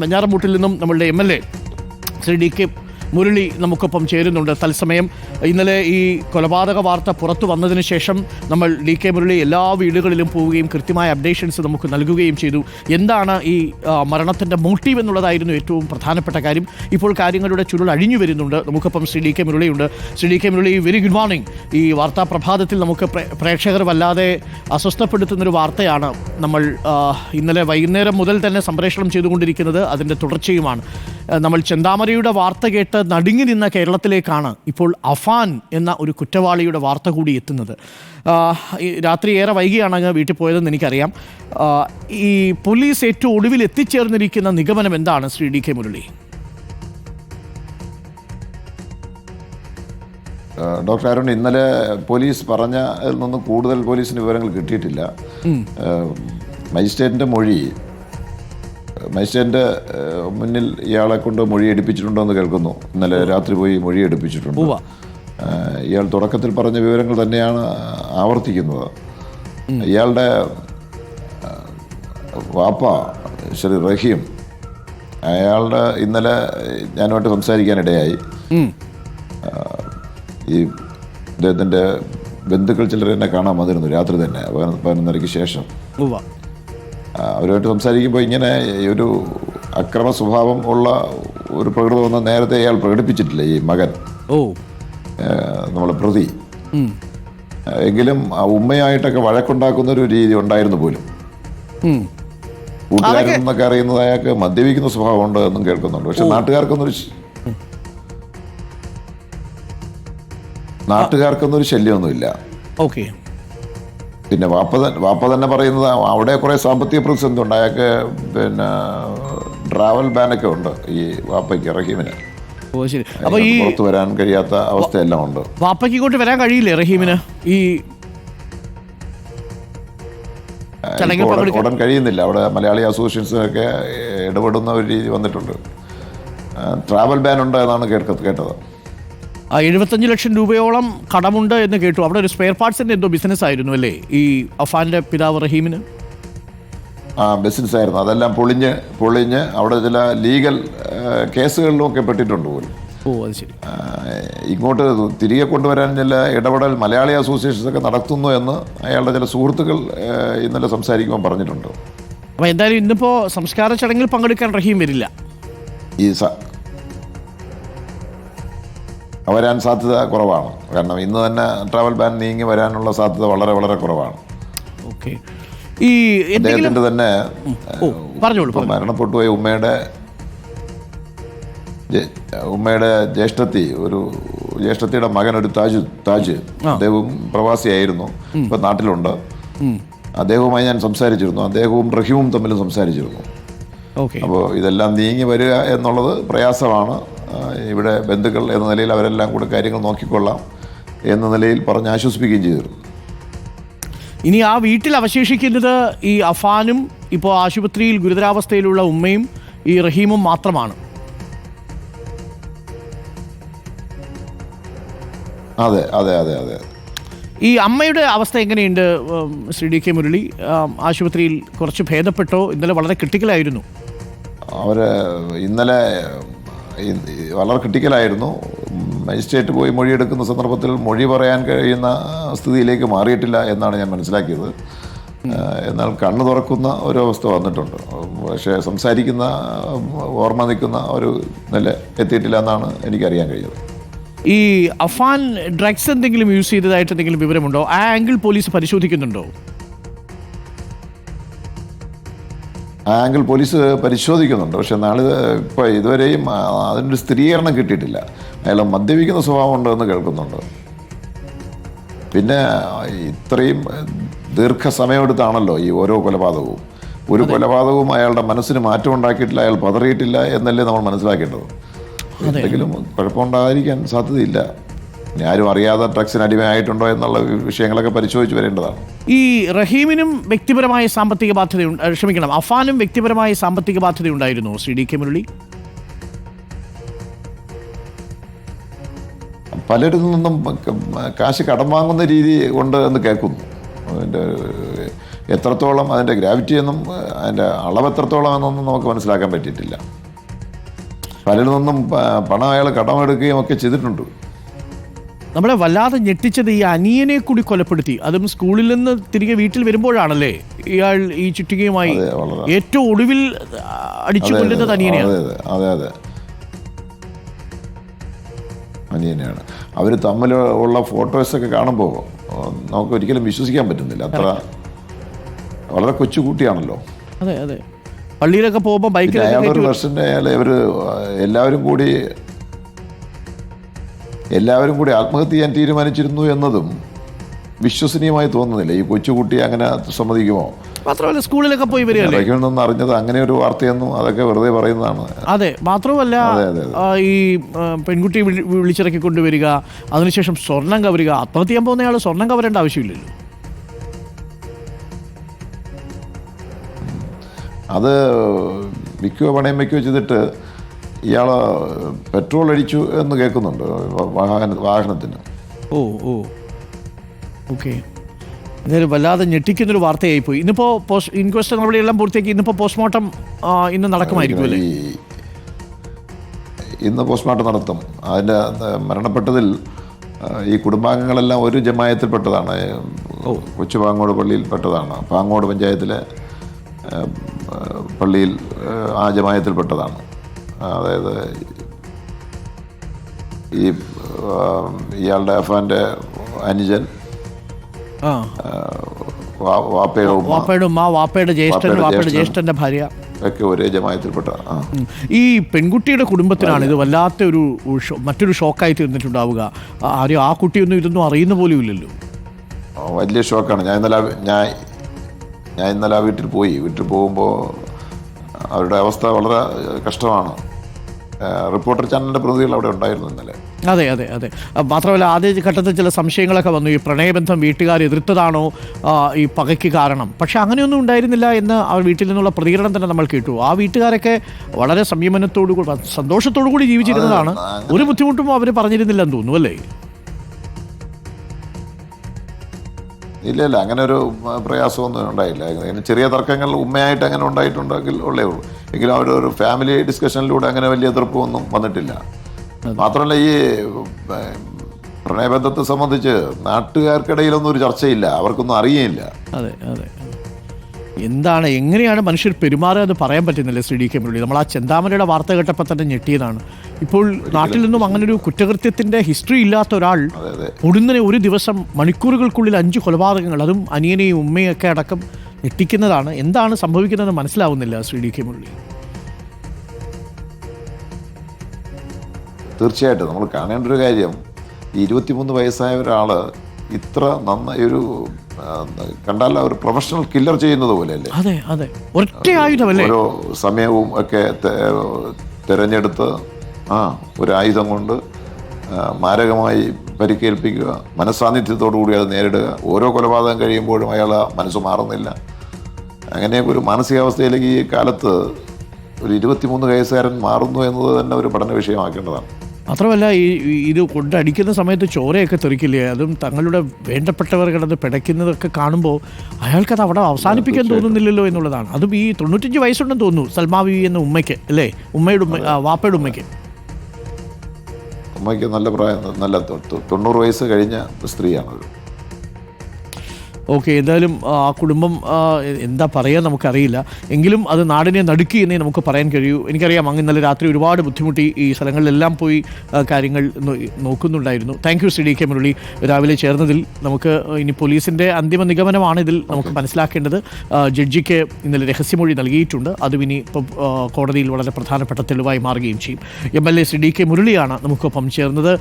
വെഞ്ഞാറമൂട്ടിൽ നിന്നും നമ്മളുടെ M L A Shri D K Murali നമുക്കൊപ്പം ചേരുന്നുണ്ട്. തത്സമയം ഇന്നലെ ഈ കൊലപാതക വാർത്ത പുറത്തു വന്നതിന് ശേഷം നമ്മൾ ഡി കെ മുരളി എല്ലാ വീടുകളിലും പോവുകയും കൃത്യമായ അപ്ഡേഷൻസ് നമുക്ക് നൽകുകയും ചെയ്തു. എന്താണ് ഈ മരണത്തിന്റെ മോട്ടീവ് എന്നുള്ളതായിരുന്നു ഏറ്റവും പ്രധാനപ്പെട്ട കാര്യം. ഇപ്പോൾ കാര്യങ്ങളുടെ ചുരുൾ അഴിഞ്ഞു വരുന്നുണ്ട്. നമുക്കൊപ്പം Shri D K മുരളിയുണ്ട്. Shri D K Murali very good morning ഈ വാർത്താ പ്രഭാതത്തിൽ നമുക്ക് പ്രേ- പ്രേക്ഷകർ വല്ലാതെ അസ്വസ്ഥപ്പെടുത്തുന്നൊരു വാർത്തയാണ് നമ്മൾ ഇന്നലെ വൈകുന്നേരം മുതൽ തന്നെ സംപ്രേഷണം ചെയ്തുകൊണ്ടിരിക്കുന്നത്. അതിന്റെ തുടർച്ചയുമാണ്. നമ്മൾ ചെന്താമരയുടെ വാർത്ത കേട്ട് നടുങ്ങി നിന്ന കേരളത്തിലേക്കാണ് ഇപ്പോൾ അഫാൻ എന്ന ഒരു കുറ്റവാളിയുടെ വാർത്ത കൂടി എത്തുന്നത്. രാത്രി ഏറെ വൈകിയാണ് അങ്ങ് വീട്ടിൽ പോയതെന്ന് എനിക്കറിയാം. ഈ പോലീസ് ഏറ്റവും ഒടുവിൽ എത്തിച്ചേർന്നിരിക്കുന്ന നിഗമനം എന്താണ് Shri D K Murali? Doctor Arun ഇന്നലെ പോലീസ് പറഞ്ഞതിൽ നിന്നും കൂടുതൽ പോലീസിന് വിവരങ്ങൾ കിട്ടിയിട്ടില്ല. മജിസ്ട്രേറ്റിന്റെ മൊഴി മജിസ്ട്രേറ്റിന്റെ മുന്നിൽ ഇയാളെ കൊണ്ട് മൊഴി എടുപ്പിച്ചിട്ടുണ്ടോ എന്ന് കേൾക്കുന്നു. ഇന്നലെ രാത്രി പോയി മൊഴി എടുപ്പിച്ചിട്ടുണ്ട്. ഇയാൾ തുടക്കത്തിൽ പറഞ്ഞ വിവരങ്ങൾ തന്നെയാണ് ആവർത്തിക്കുന്നത്. ഇയാളുടെ വാപ്പ ശ്രീ റഹീം അയാളുടെ ഇന്നലെ ഞാനുമായിട്ട് സംസാരിക്കാനിടയായി. ഈ ഇദ്ദേഹത്തിന്റെ ബന്ധുക്കൾ ചിലർ എന്നെ കാണാൻ വന്നിരുന്നു രാത്രി തന്നെ പതിനൊന്ന് പതിനൊന്നരയ്ക്ക് ശേഷം. അവരുമായിട്ട് സംസാരിക്കുമ്പോൾ ഇങ്ങനെ ഒരു അക്രമ സ്വഭാവം ഉള്ള ഒരു പ്രകൃതമൊന്നും നേരത്തെ അയാൾ പ്രകടിപ്പിച്ചിട്ടില്ല ഈ മകൻ? ഓ. നമ്മളെ പ്രതി. എങ്കിലും ആ ഉമ്മയായിട്ടൊക്കെ വഴക്കുണ്ടാക്കുന്ന ഒരു രീതി ഉണ്ടായിരുന്നു പോലും. കൂട്ടുകാരെന്നൊക്കെ കൂട്ടുകാരിൽ നിന്നൊക്കെ അറിയുന്നത് അയാൾക്ക് മദ്യപിക്കുന്ന സ്വഭാവമുണ്ട് എന്നും കേൾക്കുന്നുണ്ട്. പക്ഷെ നാട്ടുകാർക്കൊന്നും നാട്ടുകാർക്കൊന്നൊരു ശ- നാട്ടുകാർക്കൊന്നും ഒരു ശല്യമൊന്നുമില്ല. ഓക്കെ. പിന്നെ വാപ്പ വാപ്പ തന്നെ പറയുന്നത് അവിടെ കുറേ സാമ്പത്തിക പ്രതിസന്ധി ഉണ്ട്. അയാൾക്ക് പിന്നെ ട്രാവൽ ബാനൊക്കെ ഉണ്ട് ഈ വാപ്പയ്ക്ക് റഹീമിന്. അപ്പൊ ഈ പുറത്ത് വരാൻ കഴിയാത്ത അവസ്ഥയെല്ലാം ഉണ്ട്. വാപ്പയ്ക്ക് ഇങ്ങോട്ട് വരാൻ കഴിയില്ലേ റഹീമിന്? ഈ ഉടൻ- കഴിയുന്നില്ല. അവിടെ മലയാളി അസോസിയേഷൻസൊക്കെ ഇടപെടുന്ന ഒരു രീതി വന്നിട്ടുണ്ട്. ട്രാവൽ ബാൻ ഉണ്ട് എന്നാണ് കേട്ടത് കേട്ടത്. എഴുപത്തഞ്ച് ലക്ഷം രൂപയോളം കടമുണ്ട് എന്ന് കേട്ടു. അവിടെ ഒരു സ്പെയർ പാർട്സിന്റെ എന്തോ ബിസിനസ് ആയിരുന്നു അല്ലേ? ഈ അഫാന്റെ പിതാവ് റഹീമിന്? ആ ബിസിനസ് ആയിരുന്നു. അതെല്ലാം പൊളിഞ്ഞ് പൊളിഞ്ഞ് അവിടെ ചില ലീഗൽ കേസുകളിലും ഒക്കെ പെട്ടിട്ടുണ്ട് പോലും. ഓ അത് ശരി. ഇങ്ങോട്ട് തിരികെ കൊണ്ടുവരാൻ ചില ഇടപെടൽ മലയാളി അസോസിയേഷൻസ് ഒക്കെ നടത്തുന്നു എന്ന് അയാളുടെ ചില സുഹൃത്തുക്കൾ ഇന്നലെ സംസാരിക്കുമ്പോൾ പറഞ്ഞിട്ടുണ്ട്. അപ്പോൾ എന്തായാലും ഇന്നിപ്പോൾ സംസ്കാര ചടങ്ങിൽ പങ്കെടുക്കാൻ റഹീം വരില്ല. ഈ വരാൻ സാധ്യത കുറവാണ്. കാരണം ഇന്ന് തന്നെ ട്രാവൽ ബാൻ നീങ്ങി വരാനുള്ള സാധ്യത വളരെ വളരെ കുറവാണ്. ഓക്കെ. ഈ അദ്ദേഹത്തിന്റെ തന്നെ മരണപ്പെട്ടു പോയ ഉമ്മയുടെ ഉമ്മയുടെ ജ്യേഷ്ഠത്തി ഒരു ജ്യേഷ്ഠത്തിയുടെ മകൻ ഒരു താജ് താജ് അദ്ദേഹവും പ്രവാസിയായിരുന്നു. ഇപ്പം നാട്ടിലുണ്ട്. അദ്ദേഹവുമായി ഞാൻ സംസാരിച്ചിരുന്നു. അദ്ദേഹവും റഹീമും തമ്മിൽ സംസാരിച്ചിരുന്നു. അപ്പോൾ ഇതെല്ലാം നീങ്ങി വരിക എന്നുള്ളത് പ്രയാസമാണ്. ഇവിടെ ബന്ധുക്കൾ എന്ന നിലയിൽ അവരെല്ലാം കൂടെ കാര്യങ്ങൾ നോക്കിക്കൊള്ളാം എന്ന നിലയിൽ പറഞ്ഞ് ആശ്വസിപ്പിക്കുകയും ചെയ്തിരുന്നു. ഇനി ആ വീട്ടിൽ അവശേഷിക്കുന്നത് ഈ അഫാനും ഇപ്പോൾ ആശുപത്രിയിൽ ഗുരുതരാവസ്ഥയിലുള്ള ഉമ്മയും ഈ റഹീമും മാത്രമാണ്. അതെ അതെ അതെ അതെ. ഈ അമ്മയുടെ അവസ്ഥ എങ്ങനെയുണ്ട് ശ്രീ ഡി കെ മുരളി? ആശുപത്രിയിൽ കുറച്ച് ഭേദപ്പെട്ടോ? ഇന്നലെ വളരെ ക്രിട്ടിക്കലായിരുന്നു. അവർ ഇന്നലെ വളരെ ക്രിട്ടിക്കലായിരുന്നു. മജിസ്ട്രേറ്റ് പോയി മൊഴിയെടുക്കുന്ന സന്ദർഭത്തിൽ മൊഴി പറയാൻ കഴിയുന്ന സ്ഥിതിയിലേക്ക് മാറിയിട്ടില്ല എന്നാണ് ഞാൻ മനസ്സിലാക്കിയത്. എന്നാൽ കണ്ണു തുറക്കുന്ന ഒരു അവസ്ഥ വന്നിട്ടുണ്ട്. പക്ഷേ സംസാരിക്കുന്ന ഓർമ്മ നിൽക്കുന്ന ഒരു നില എത്തിയിട്ടില്ല എന്നാണ് എനിക്കറിയാൻ കഴിയുന്നത്. ഈ അഫാൻ ഡ്രഗ്സ് എന്തെങ്കിലും യൂസ് ചെയ്തതായിട്ട് എന്തെങ്കിലും വിവരമുണ്ടോ? ആ ആംഗിൾ പോലീസ് പരിശോധിക്കുന്നുണ്ടോ? ആ ആംഗിൾ പോലീസ് പരിശോധിക്കുന്നുണ്ട്. പക്ഷെ നാളെ ഇപ്പോൾ ഇതുവരെയും അതിനൊരു സ്ഥിരീകരണം കിട്ടിയിട്ടില്ല. അയാൾ മദ്യപിക്കുന്ന സ്വഭാവമുണ്ടെന്ന് കേൾക്കുന്നുണ്ട്. പിന്നെ ഇത്രയും ദീർഘസമയമെടുത്താണല്ലോ ഈ ഓരോ കൊലപാതകവും. ഒരു കൊലപാതകവും അയാളുടെ മനസ്സിന് മാറ്റം ഉണ്ടാക്കിയിട്ടില്ല അയാൾ പതറിയിട്ടില്ല എന്നല്ലേ നമ്മൾ മനസ്സിലാക്കേണ്ടത്. എന്തെങ്കിലും കുഴപ്പമുണ്ടായിരിക്കാൻ സാധ്യതയില്ല. ആരും അറിയാതെ ഡ്രഗ്സിന് അടിമയായിട്ടുണ്ടോ എന്നുള്ള വിഷയങ്ങളൊക്കെ പരിശോധിച്ച് വരേണ്ടതാണ്. ഈ റഹീമിനും വ്യക്തിപരമായ സാമ്പത്തിക ബാധ്യതയുണ്ട് അഹ് ക്ഷമിക്കണം അഫാനും വ്യക്തിപരമായ സാമ്പത്തിക ബാധ്യതയുണ്ടായിരുന്നു ശ്രീ ഡി കെ മുരളി. പലരിൽ നിന്നും കാശ് കടം വാങ്ങുന്ന രീതി ഉണ്ട് എന്ന് കേൾക്കുന്നു. അതിന്റെ എത്രത്തോളം അതിന്റെ ഗ്രാവിറ്റി എന്നും അതിന്റെ അളവ് എത്രത്തോളം എന്നൊന്നും നമുക്ക് മനസ്സിലാക്കാൻ പറ്റിയിട്ടില്ല. പലരിൽ നിന്നും പണം അയാൾ കടമെടുക്കുകയും ഒക്കെ ചെയ്തിട്ടുണ്ട്. നമ്മളെ വല്ലാതെ ഞെട്ടിച്ചത് ഈ അനിയനെ കൂടി കൊലപ്പെടുത്തി. അതും സ്കൂളിൽ നിന്ന് തിരികെ വീട്ടിൽ വരുമ്പോഴാണല്ലേ ഇയാൾ ഈ ചുറ്റികയുമായി. ഏറ്റവും ഒടുവിൽ അടിച്ചു കൊല്ലുന്നത് അനിയനെയാണ്. അതെ അതെ അനിയനെയാണ്. അവർ തമ്മിൽ ഉള്ള ഫോട്ടോസൊക്കെ കാണുമ്പോൾ നമുക്ക് ഒരിക്കലും വിശ്വസിക്കാൻ പറ്റുന്നില്ല. അത്ര വളരെ കൊച്ചുകൂട്ടിയാണല്ലോ. അതെ അതെ. പള്ളിയിലൊക്കെ പോകുമ്പോൾ ബൈക്കിൽ ഒരു വെർഷന്റെ അയാൾ ഇവർ എല്ലാവരും കൂടി എല്ലാവരും കൂടി ആത്മഹത്യ ചെയ്യാൻ തീരുമാനിച്ചിരുന്നു എന്നതും വിശ്വസനീയമായി തോന്നുന്നില്ല. ഈ കൊച്ചുകുട്ടി അങ്ങനെ സമ്മതിക്കുമോ? മാത്രമല്ല സ്കൂളിലൊക്കെ പോയി വരികയല്ലേ? നിന്ന് അറിഞ്ഞത് അങ്ങനെ ഒരു വാർത്തയൊന്നും അതൊക്കെ വെറുതെ പറയുന്നതാണ്. അതെ മാത്രമല്ല ഈ പെൺകുട്ടി വിളിച്ചിറക്കി കൊണ്ടുവരിക അതിനുശേഷം സ്വർണം കവരുക ആത്മഹത്യ ചെയ്യാൻ പോകുന്നയാൾ സ്വർണം കവരേണ്ട ആവശ്യമില്ലല്ലോ. അത് വിൽക്കുകയോ പണയം വയ്ക്കുകയോ ചെയ്തിട്ട് ഇയാൾ പെട്രോൾ അടിച്ചു എന്ന് കേൾക്കുന്നുണ്ട് വാഹന വാഹനത്തിന്. ഓ ഓ. ഓക്കെ. എന്തായാലും വല്ലാതെ ഞെട്ടിക്കുന്നൊരു വാർത്തയായി പോയി ഇന്നിപ്പോൾ പോസ്റ്റ് ഇൻക്വസ്റ്റ് നമ്മുടെ എല്ലാം പൂർത്തിയാക്കി ഇന്നിപ്പോൾ പോസ്റ്റ്മോർട്ടം ഇന്ന് നടക്കുമായിരിക്കും അല്ലേ ഇന്ന് പോസ്റ്റ്മോർട്ടം നടത്തും. അതിന്റെ മരണപ്പെട്ടതിൽ ഈ കുടുംബാംഗങ്ങളെല്ലാം ഒരു ജമായത്തിൽപ്പെട്ടതാണ്. കൊച്ചു പാങ്ങോട് പള്ളിയിൽപ്പെട്ടതാണ് പാങ്ങോട് പഞ്ചായത്തിലെ പള്ളിയിൽ ആ, ആ ജമായത്തിൽപ്പെട്ടതാണ്. അതായത് ഈ ഇയാളുടെ അഫാന്റെ അനുജൻ ആ. വാ- വാപ്പയുടെ ഉമ്മ. വാപ്പയുടെ ഉമ്മ വാപ്പയുടെ ജ്യേഷ്ഠൻ വാപ്പയുടെ വാപ്പയുടെ ജ്യേഷ്ഠന്റെ ഭാര്യ. ഒക്കെ ഒരേ ജമായത്തിൽപ്പെട്ട ഈ പെൺകുട്ടിയുടെ കുടുംബത്തിനാണ് ഇത് വല്ലാത്ത ഒരു മറ്റൊരു ഷോക്കായി തീർന്നിട്ടുണ്ടാവുക. ആരും ആ കുട്ടിയൊന്നും ഇതൊന്നും അറിയുന്ന പോലും ഇല്ലല്ലോ. വലിയ ഷോക്കാണ്. ഞാൻ ഇന്നലെ ഞാൻ ഞാൻ ഇന്നലെ ആ വീട്ടിൽ പോയി. വീട്ടിൽ പോകുമ്പോൾ അവരുടെ അവസ്ഥ വളരെ കഷ്ടമാണ്. റിപ്പോർട്ടർ ചാനലിന്റെ പ്രതികൾ അവിടെ ഉണ്ടായിരുന്നു ഇന്നലെ. അതെ അതെ അതെ. മാത്രമല്ല ആദ്യ ഘട്ടത്തിൽ ചില സംശയങ്ങളൊക്കെ വന്നു. ഈ പ്രണയബന്ധം വീട്ടുകാർ എതിർത്തതാണോ? ഈ പകയ്ക്ക് കാരണം. പക്ഷെ അങ്ങനെയൊന്നും ഉണ്ടായിരുന്നില്ല എന്ന് ആ വീട്ടിൽ നിന്നുള്ള പ്രതികരണം തന്നെ നമ്മൾ കേട്ടു. ആ വീട്ടുകാരൊക്കെ വളരെ സംയമനത്തോടു കൂടി സന്തോഷത്തോടു കൂടി ജീവിച്ചിരുന്നതാണ്. ഒരു ബുദ്ധിമുട്ടും അവർ പറഞ്ഞിരുന്നില്ലെന്ന് തോന്നുന്നു അല്ലേ? ഇല്ല ഇല്ല. അങ്ങനെ ഒരു പ്രയാസമൊന്നും ഉണ്ടായില്ല. ചെറിയ തർക്കങ്ങൾ ഉമ്മയായിട്ട് അങ്ങനെ ഉണ്ടായിട്ടുണ്ടെങ്കിൽ ഉള്ളേ ഉള്ളൂ. എങ്കിലും അവരുടെ ഒരു ഫാമിലി ഡിസ്കഷനിലൂടെ അങ്ങനെ വലിയ എതിർപ്പൊന്നും വന്നിട്ടില്ല. മാത്രമല്ല ഈ പ്രണയബന്ധത്തെ സംബന്ധിച്ച് നാട്ടുകാർക്കിടയിലൊന്നും ഒരു ചർച്ചയില്ല. അവർക്കൊന്നും അറിയില്ല അതെ അതെ. എന്താണ് എങ്ങനെയാണ് മനുഷ്യർ പെരുമാറുക എന്ന് പറയാൻ പറ്റുന്നില്ല ശ്രീ ഡി കെ മുരളി? നമ്മൾ ആ ചെന്താമരയുടെ വാർത്ത കേട്ടപ്പോൾ തന്നെ ഞെട്ടിയതാണ്. ഇപ്പോൾ നാട്ടിൽ നിന്നും അങ്ങനെ ഒരു കുറ്റകൃത്യത്തിന്റെ ഹിസ്റ്ററി ഇല്ലാത്ത ഒരാൾ ഒടുന്നനെ ഒരു ദിവസം മണിക്കൂറുകൾക്കുള്ളിൽ അഞ്ച് കൊലപാതകങ്ങൾ അതും അനിയനെയും ഉമ്മയും ഒക്കെ അടക്കം ഞെട്ടിക്കുന്നതാണ്. എന്താണ് സംഭവിക്കുന്നതെന്ന് മനസ്സിലാവുന്നില്ല ശ്രീ ഡി കെ മുരളി. തീർച്ചയായിട്ടും നമ്മൾ കാണേണ്ട ഒരു കാര്യം ഈ ഇരുപത്തിമൂന്ന് വയസ്സായ ഒരാൾ ഇത്ര നന്നായി ഒരു കണ്ടാൽ ഒരു പ്രൊഫഷണൽ കില്ലർ ചെയ്യുന്നത് പോലെയല്ലേ? അതെ അതെ. ഒറ്റ ആയുധമല്ലേ ഓരോ സമയവും ഒക്കെ തിരഞ്ഞെടുത്ത് ആ ഒരു ആയുധം കൊണ്ട് മാരകമായി പരിക്കേൽപ്പിക്കുക മനസ്സാന്നിധ്യത്തോടു കൂടി അത് നേരിടുക. ഓരോ കൊലപാതകം കഴിയുമ്പോഴും അയാൾ മനസ്സ് മാറുന്നില്ല. അങ്ങനെ ഒരു മാനസികാവസ്ഥയിലേക്ക് ഈ കാലത്ത് ഒരു ഇരുപത്തിമൂന്ന് വയസ്സുകാരൻ മാറുന്നു എന്നത് തന്നെ ഒരു പഠന വിഷയമാക്കേണ്ടതാണ്. മാത്രമല്ല ഈ ഇത് കൊണ്ടടിക്കുന്ന സമയത്ത് ചോരയൊക്കെ തെറിക്കില്ലേ? അതും തങ്ങളുടെ വേണ്ടപ്പെട്ടവർ കിടന്ന് പിടയ്ക്കുന്നതൊക്കെ കാണുമ്പോൾ അയാൾക്കത് അവിടെ അവസാനിപ്പിക്കാൻ തോന്നുന്നില്ലല്ലോ എന്നുള്ളതാണ്. അതും ഈ തൊണ്ണൂറ്റഞ്ച് വയസ്സുണ്ടെന്ന് തോന്നുന്നു സൽമാവി എന്ന ഉമ്മയ്ക്ക് അല്ലേ? ഉമ്മയുടെ ഉമ്മ വാപ്പയുടെ ഉമ്മയ്ക്ക്. ഉമ്മയ്ക്ക് നല്ല പ്രായം നല്ല തൊണ്ണൂറ് വയസ്സ് കഴിഞ്ഞ സ്ത്രീയാണ് ഒരു ഓക്കെ എന്തായാലും ആ കുടുംബം എന്താ പറയുക നമുക്കറിയില്ല. എങ്കിലും അത് നാടിനെ നടുക്കി എന്നേ നമുക്ക് പറയാൻ കഴിയൂ. എനിക്കറിയാം അങ്ങ് ഇന്നലെ രാത്രി ഒരുപാട് ബുദ്ധിമുട്ടി ഈ സ്ഥലങ്ങളിലെല്ലാം പോയി കാര്യങ്ങൾ നോക്കുന്നുണ്ടായിരുന്നു. Thank you Shri D K Murali. രാവിലെ ചേർന്നതിൽ നമുക്ക് ഇനി പോലീസിന്റെ അന്തിമ നിഗമനമാണ് ഇതിൽ നമുക്ക് മനസ്സിലാക്കേണ്ടത്. ജഡ്ജിക്ക് ഇന്നലെ രഹസ്യമൊഴി നൽകിയിട്ടുണ്ട്. അതും ഇനി ഇപ്പോൾ കോടതിയിൽ വളരെ പ്രധാനപ്പെട്ട തെളിവായി മാറുകയും ചെയ്യും. M L A Shri D K മുരളിയാണ് നമുക്കൊപ്പം ചേർന്നത്.